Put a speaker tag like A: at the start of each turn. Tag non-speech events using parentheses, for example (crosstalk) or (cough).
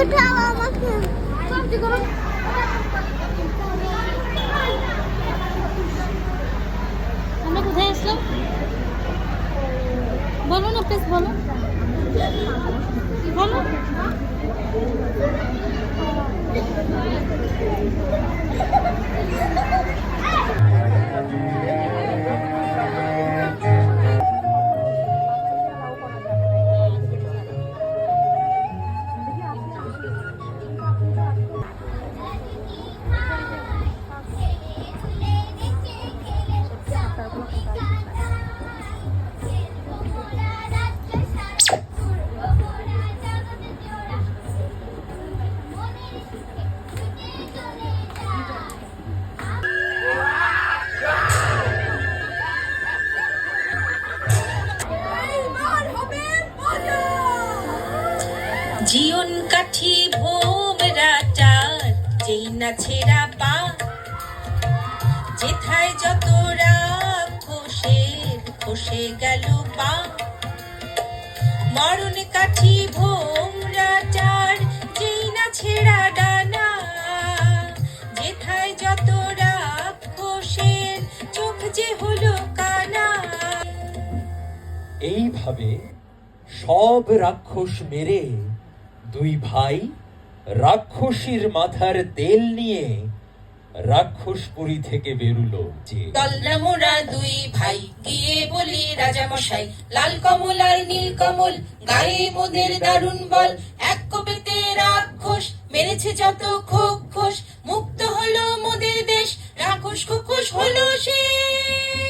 A: উঠাও আমাকে
B: আমরা কোথায় আসলাম বলো না প্লিজ বলো বলো Thank (laughs) you.
C: জীবন কাঠি ভোমরা চার যেই না ছেঁড়া পা, যেথায় যত রাগ খসের খসে গেল পা। মরণ কাঠি ভোমরা চার যেই না ছেঁড়া ডানা, যেথায় যত রাগ খসের চোখ যে হলো কানা।
D: এইভাবে সব রাক্ষস মেরে দুই ভাই রাক্ষসীর মাথার তেল নিয়ে রাক্ষসপুরী থেকে বেরুলো যে
C: দলনা দুই ভাই গিয়ে বলি রাজা মশাই লাল কমল আর নীল কমল, গায়ে মোদের দারুণ বল। এক কপেতে রাক্ষস মেরেছে যত খোক মুক্ত হলো মোদের দেশ, রাক্ষস খুকুশ হলো শেষ